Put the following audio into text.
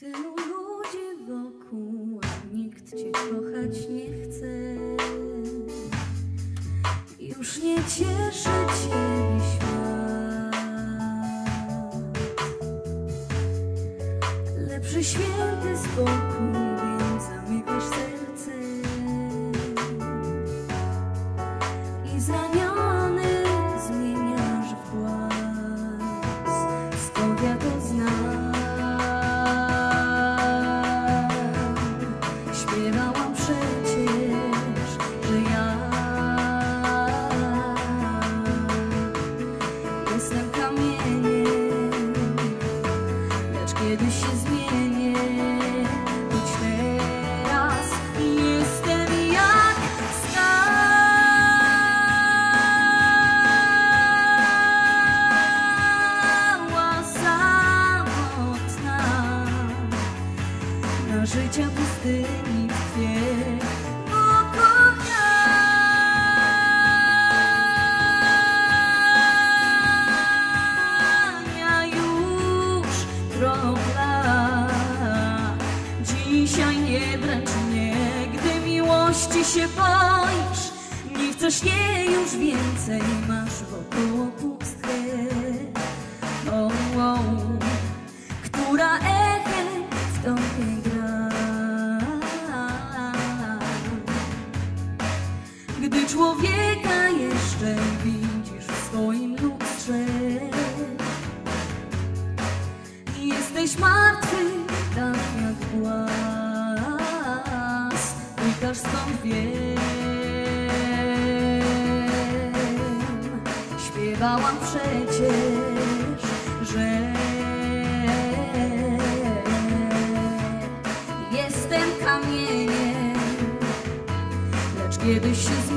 Tylu ludzi wokół, a nikt cię kochać nie chce. Już nie cieszy ciebie świat. Lepszy święty spokój, na życia pustyni tkwie. Ukochania już kropla. Dzisiaj nie dręcz mnie, gdy miłości się boisz. Nie chcesz jej już więcej, masz wokoło pustkę. O, o, człowieka jeszcze widzisz w swoim lustrze, jesteś martwy, tak jak głaz. Wykaż skąd wiem, śpiewałam przecież, że jestem kamieniem. Lecz kiedyś się